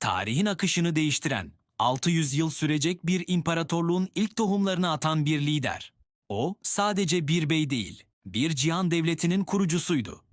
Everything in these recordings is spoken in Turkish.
tarihin akışını değiştiren, 600 yıl sürecek bir imparatorluğun ilk tohumlarını atan bir lider. O sadece bir bey değil, bir cihan devletinin kurucusuydu.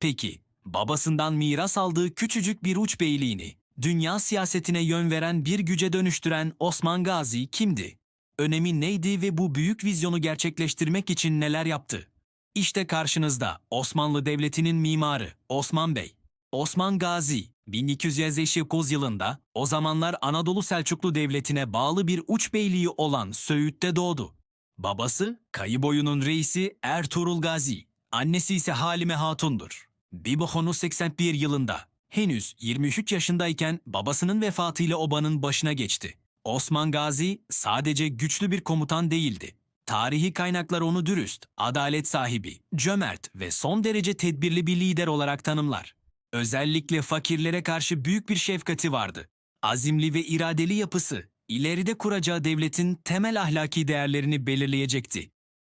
Peki, babasından miras aldığı küçücük bir uç beyliğini, dünya siyasetine yön veren bir güce dönüştüren Osman Gazi kimdi? Önemi neydi ve bu büyük vizyonu gerçekleştirmek için neler yaptı? İşte karşınızda Osmanlı Devleti'nin mimarı Osman Bey. Osman Gazi, 1259 yılında o zamanlar Anadolu Selçuklu Devleti'ne bağlı bir uç beyliği olan Söğüt'te doğdu. Babası Kayıboyu'nun reisi Ertuğrul Gazi, annesi ise Halime Hatun'dur. 1181 yılında henüz 23 yaşındayken babasının vefatıyla obanın başına geçti. Osman Gazi sadece güçlü bir komutan değildi. Tarihi kaynaklar onu dürüst, adalet sahibi, cömert ve son derece tedbirli bir lider olarak tanımlar. Özellikle fakirlere karşı büyük bir şefkati vardı. Azimli ve iradeli yapısı, ileride kuracağı devletin temel ahlaki değerlerini belirleyecekti.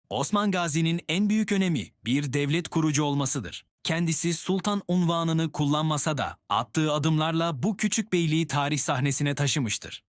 Osman Gazi'nin en büyük önemi bir devlet kurucu olmasıdır. Kendisi sultan unvanını kullanmasa da attığı adımlarla bu küçük beyliği tarih sahnesine taşımıştır.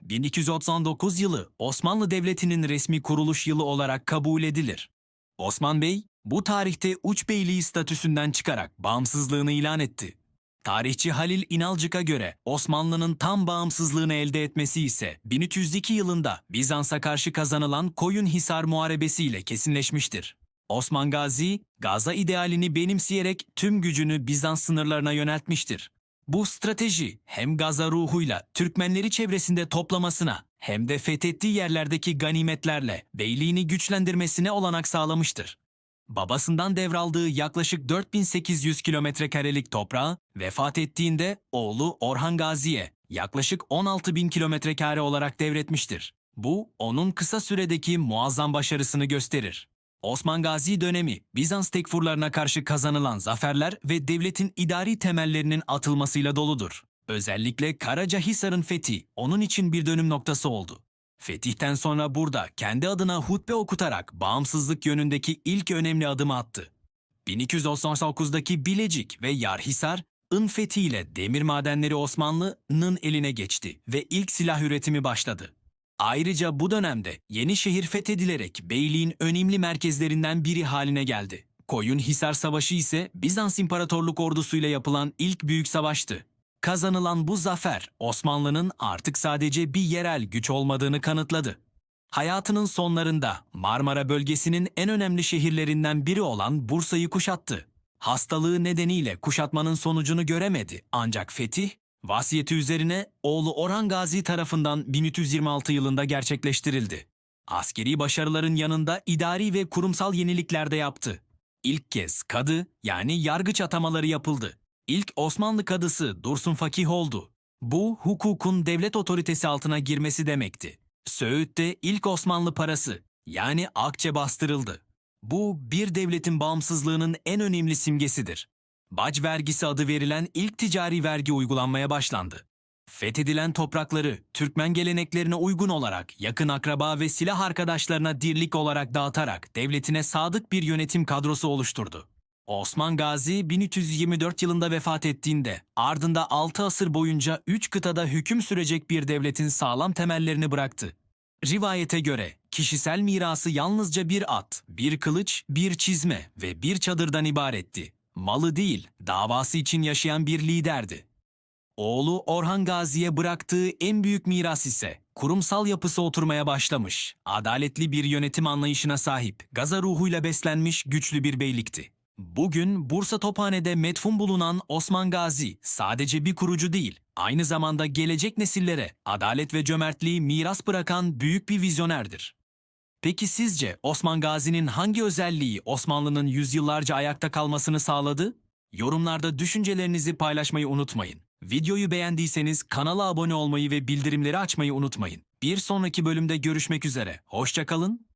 1299 yılı Osmanlı Devleti'nin resmi kuruluş yılı olarak kabul edilir. Osman Bey, bu tarihte uç beyliği statüsünden çıkarak bağımsızlığını ilan etti. Tarihçi Halil İnalcık'a göre Osmanlı'nın tam bağımsızlığını elde etmesi ise 1302 yılında Bizans'a karşı kazanılan Koyunhisar Muharebesi ile kesinleşmiştir. Osman Gazi, Gaza idealini benimseyerek tüm gücünü Bizans sınırlarına yöneltmiştir. Bu strateji hem Gaza ruhuyla Türkmenleri çevresinde toplamasına hem de fethettiği yerlerdeki ganimetlerle beyliğini güçlendirmesine olanak sağlamıştır. Babasından devraldığı yaklaşık 4800 kilometre karelik toprağı vefat ettiğinde oğlu Orhan Gazi'ye yaklaşık 16 bin kilometre kare olarak devretmiştir. Bu onun kısa süredeki muazzam başarısını gösterir. Osman Gazi dönemi Bizans tekfurlarına karşı kazanılan zaferler ve devletin idari temellerinin atılmasıyla doludur. Özellikle Karacahisar'ın fethi onun için bir dönüm noktası oldu. Fetihten sonra burada kendi adına hutbe okutarak bağımsızlık yönündeki ilk önemli adımı attı. 1299'daki Bilecik ve Yarhisar, ın fethiyle demir madenleri Osmanlı'nın eline geçti ve ilk silah üretimi başladı. Ayrıca bu dönemde Yenişehir fethedilerek beyliğin önemli merkezlerinden biri haline geldi. Koyunhisar Savaşı ise Bizans İmparatorluk ordusuyla yapılan ilk büyük savaştı. Kazanılan bu zafer Osmanlı'nın artık sadece bir yerel güç olmadığını kanıtladı. Hayatının sonlarında Marmara bölgesinin en önemli şehirlerinden biri olan Bursa'yı kuşattı. Hastalığı nedeniyle kuşatmanın sonucunu göremedi ancak fetih Vasiyeti üzerine oğlu Orhan Gazi tarafından 1326 yılında gerçekleştirildi. Askeri başarıların yanında idari ve kurumsal yenilikler de yaptı. İlk kez kadı yani yargıç atamaları yapıldı. İlk Osmanlı kadısı Dursun Fakih oldu. Bu hukukun devlet otoritesi altına girmesi demekti. Söğüt'te ilk Osmanlı parası yani akçe bastırıldı. Bu bir devletin bağımsızlığının en önemli simgesidir. Bac vergisi adı verilen ilk ticari vergi uygulanmaya başlandı. Fethedilen toprakları Türkmen geleneklerine uygun olarak yakın akraba ve silah arkadaşlarına dirlik olarak dağıtarak devletine sadık bir yönetim kadrosu oluşturdu. Osman Gazi 1324 yılında vefat ettiğinde ardında 6 asır boyunca 3 kıtada hüküm sürecek bir devletin sağlam temellerini bıraktı. Rivayete göre kişisel mirası yalnızca bir at, bir kılıç, bir çizme ve bir çadırdan ibaretti malı değil, davası için yaşayan bir liderdi. Oğlu Orhan Gazi'ye bıraktığı en büyük miras ise kurumsal yapısı oturmaya başlamış, adaletli bir yönetim anlayışına sahip, gaza ruhuyla beslenmiş güçlü bir beylikti. Bugün Bursa Tophane'de metfun bulunan Osman Gazi sadece bir kurucu değil, aynı zamanda gelecek nesillere adalet ve cömertliği miras bırakan büyük bir vizyonerdir. Peki sizce Osman Gazi'nin hangi özelliği Osmanlı'nın yüzyıllarca ayakta kalmasını sağladı? Yorumlarda düşüncelerinizi paylaşmayı unutmayın. Videoyu beğendiyseniz kanala abone olmayı ve bildirimleri açmayı unutmayın. Bir sonraki bölümde görüşmek üzere. Hoşçakalın,